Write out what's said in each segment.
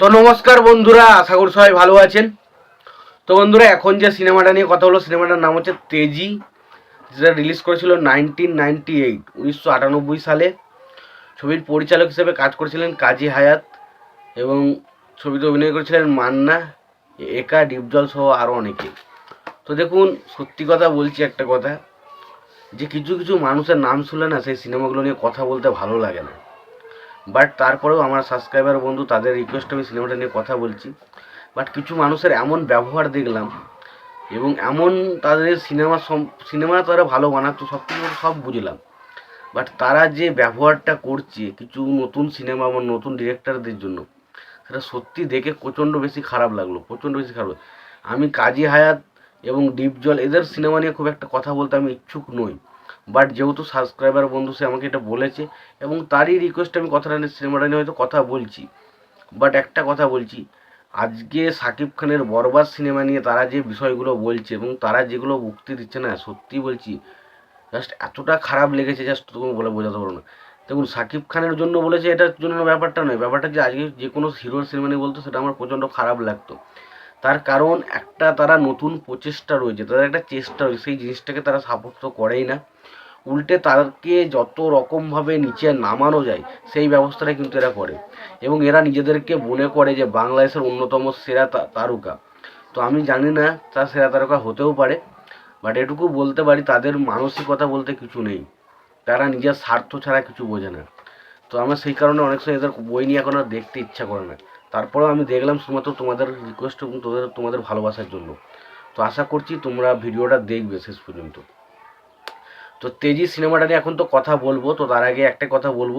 তো নমস্কার বন্ধুরা, আশা করি সবাই ভালো আছেন। তো বন্ধুরা, এখন যে সিনেমাটা নিয়ে কথা হলো, সিনেমাটার নাম হচ্ছে তেজি। যেটা রিলিজ করেছিল নাইনটিন নাইনটি এইট উনিশশো আটানব্বই সালে। ছবির পরিচালক হিসেবে কাজ করেছিলেন কাজী হায়াত এবং ছবিতে অভিনয় করেছিলেন মান্না, একা, ডিপজল সহ আরও অনেকে। তো দেখুন, সত্যি কথা বলছি একটা কথা, যে কিছু কিছু মানুষের নাম শুনলে না, সেই সিনেমাগুলো নিয়ে কথা বলতে ভালো লাগে না। বাট তারপরেও আমার সাবস্ক্রাইবার বন্ধু, তাদের রিকোয়েস্ট আমি সিনেমাটা নিয়ে কথা বলছি। বাট কিছু মানুষের এমন ব্যবহার দেখলাম এবং এমন তাদের সিনেমা সিনেমা তারা ভালো বানাতো সব কিছু সব বুঝলাম। বাট তারা যে ব্যবহারটা করছে, কিছু নতুন সিনেমা বা নতুন ডিরেক্টরদের জন্য, সেটা সত্যি দেখে প্রচণ্ড বেশি খারাপ লাগল, প্রচণ্ড বেশি খারাপ আমি কাজী হায়াত এবং ডিপজল এদের সিনেমা নিয়ে খুব একটা কথা বলতে আমি ইচ্ছুক নই। বাট যেহেতু সাবস্ক্রাইবার বন্ধু সে আমাকে এটা বলেছে এবং তারই রিকোয়েস্ট আমি কথাটা নিয়ে সিনেমাটা নিয়ে হয়তো কথা বলছি। বাট একটা কথা বলছি, আজকে সাকিব খানের বরবাদ সিনেমা নিয়ে তারা যে বিষয়গুলো বলছে এবং তারা যেগুলো মুক্তি দিচ্ছে না, সত্যি বলছি জাস্ট এতটা খারাপ লেগেছে জাস্ট তুমি বলে বোঝাতে পারো না। দেখুন, সাকিব খানের জন্য বলেছে, এটার জন্য ব্যাপারটা নয়। ব্যাপারটা যে আজকে যে কোনো হিরোর সিনেমা নিয়ে বলতো, সেটা আমার প্রচণ্ড খারাপ লাগতো। তার কারণ একটা তারা নতুন প্রচেষ্টা রয়েছে, তাদের একটা চেষ্টা রয়েছে, সেই জিনিসটাকে তারা সাপোর্ট তো করেই না। উল্টে তাদেরকে যত রকমভাবে নিচে নামানো যায়, সেই ব্যবস্থাটা কিন্তু এরা করে। এবং এরা নিজেদেরকে মনে করে যে বাংলাদেশের অন্যতম সেরা তা- তারকা। তো আমি জানি না তার সেরা তারকা হতেও পারে বাট এটুকু বলতে পারি, তাদের মানসিকতা বলতে কিছু নেই। তারা নিজের স্বার্থ ছাড়া কিছু বোঝে না। তো আমার সেই কারণে অনেক সময় এদের বই নিয়ে এখন আর দেখতে ইচ্ছা করে না। তারপরেও আমি দেখলাম শুধুমাত্র তোমাদের রিকোয়েস্ট এবং তোদের, তোমাদের ভালোবাসার জন্য। তো আশা করছি তোমরা ভিডিওটা দেখবে শেষ পর্যন্ত। তো তেজি সিনেমাটা নিয়ে এখন তো কথা বলব, তো তার আগে একটা কথা বলব,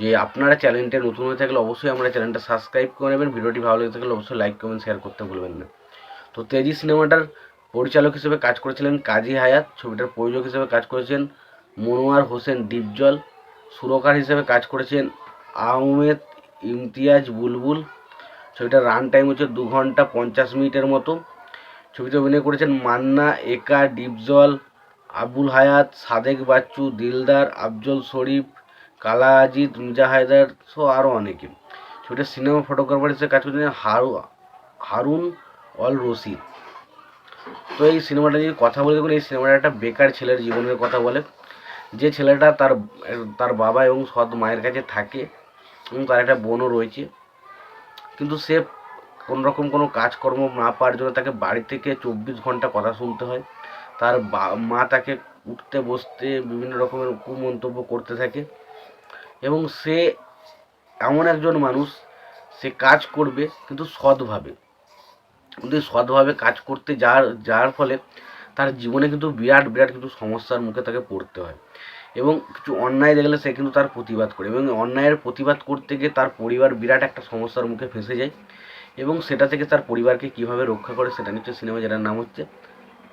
যে আপনারা চ্যানেলটা নতুন হয়ে থাকলে অবশ্যই আমরা চ্যানেলটা সাবস্ক্রাইব করে নেবেন, ভিডিওটি ভালো লেগে থাকলে অবশ্যই লাইক কমেন্ট শেয়ার করতে ভুলবেন না। তো তেজি সিনেমাটার পরিচালক হিসেবে কাজ করেছিলেন কাজী হায়াত, ছবিটার প্রযোজক হিসেবে কাজ করেছেন মনোয়ার হোসেন ডিপজল সুরকার হিসেবে কাজ করেছেন আহমেদ ইমতিয়াজ বুলবুল, ছবিটার রান টাইম হচ্ছে দু ঘণ্টা পঞ্চাশ মিনিটের মতো। ছবিতে অভিনয় করেছেন মান্না, একা, ডিপজল, আবুল হায়াত, সাদেক বাচ্চু, দিলদার, আফজল শরীফ, কালা আজিদ মির্জা হায়দার সহ আরও অনেকে। ছবিটা সিনেমা ফটোগ্রাফার হিসেবে কাজ করেছেন হারু, হারুন অল রশিদ তো এই সিনেমাটা যদি কথা বলে দেখুন, এই সিনেমাটা একটা বেকার ছেলের জীবনের কথা বলে। যে ছেলেটা তার তার বাবা এবং সৎ মায়ের কাছে থাকে এবং তার একটা বোনও রয়েছে। কিন্তু সে কোনো রকম কোনো কাজকর্ম না পাওয়ার জন্য তাকে বাড়ি থেকে চব্বিশ ঘণ্টা কথা শুনতে হয়। তার মা তাকে উঠতে বসতে বিভিন্ন রকমের কুমন্তব্য করতে থাকে এবং সে এমন একজন মানুষ, সে কাজ করবে কিন্তু সৎভাবে। কিন্তু সৎভাবে কাজ করতে যাওয়ার যাওয়ার ফলে তার জীবনে কিন্তু বিরাট বিরাট কিন্তু সমস্যার মুখে তাকে পড়তে হয়। এবং কিছু অন্যায় দেখলে সে কিন্তু তার প্রতিবাদ করে এবং অন্যায়ের প্রতিবাদ করতে গিয়ে তার পরিবার বিরাট একটা সমস্যার মুখে ফেঁসে যায় এবং সেটা থেকে তার পরিবারকে কীভাবে রক্ষা করে সেটা নিচ্ছে সিনেমা যেটার নাম হচ্ছে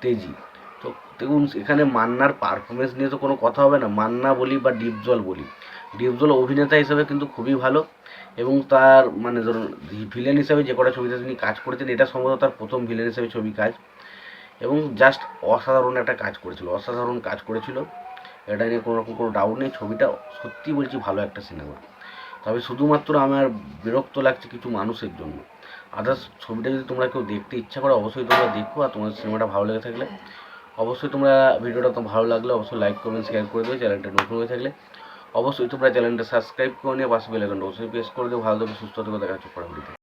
তেজি। তো দেখুন, এখানে মান্নার পারফরমেন্স নিয়ে তো কোনো কথা হবে না। মান্না বলি বা ডিপজল বলি। ডিপজল অভিনেতা হিসেবে কিন্তু খুবই ভালো এবং তার মানে ধরুন ভিলেন হিসেবে যে কটা ছবিতে তিনি কাজ করেছেন, এটা সম্ভবত তার প্রথম ভিলেন হিসেবে ছবি কাজ। এবং জাস্ট অসাধারণ একটা কাজ করেছিল, অসাধারণ কাজ করেছিল। এটা নিয়ে কোনো রকম কোনো ডাউট নেই। ছবিটা সত্যি বলছি ভালো একটা সিনেমা তবে শুধুমাত্র আমার বিরক্ত লাগছে কিছু মানুষের জন্য। আদার্স ছবিটা যদি তোমরা কেউ দেখতে ইচ্ছা করো, অবশ্যই তোমরা দেখো আর তোমাদের সিনেমাটা ভালো লেগে থাকলে। অবশ্যই তোমরা ভিডিওটা তো ভালো লাগলে অবশ্যই লাইক কমেন্ট শেয়ার করে দেবে। চ্যানেলটা নতুন হয়ে থাকলে অবশ্যই তোমরা চ্যানেলটা সাবস্ক্রাইব করে নিয়ে পাশে বেলাইকনটা অবশ্যই প্রেস করে দেবো ভালো থাকবে সুস্থ থেকে। দেখা হচ্ছে পরবর্তীতে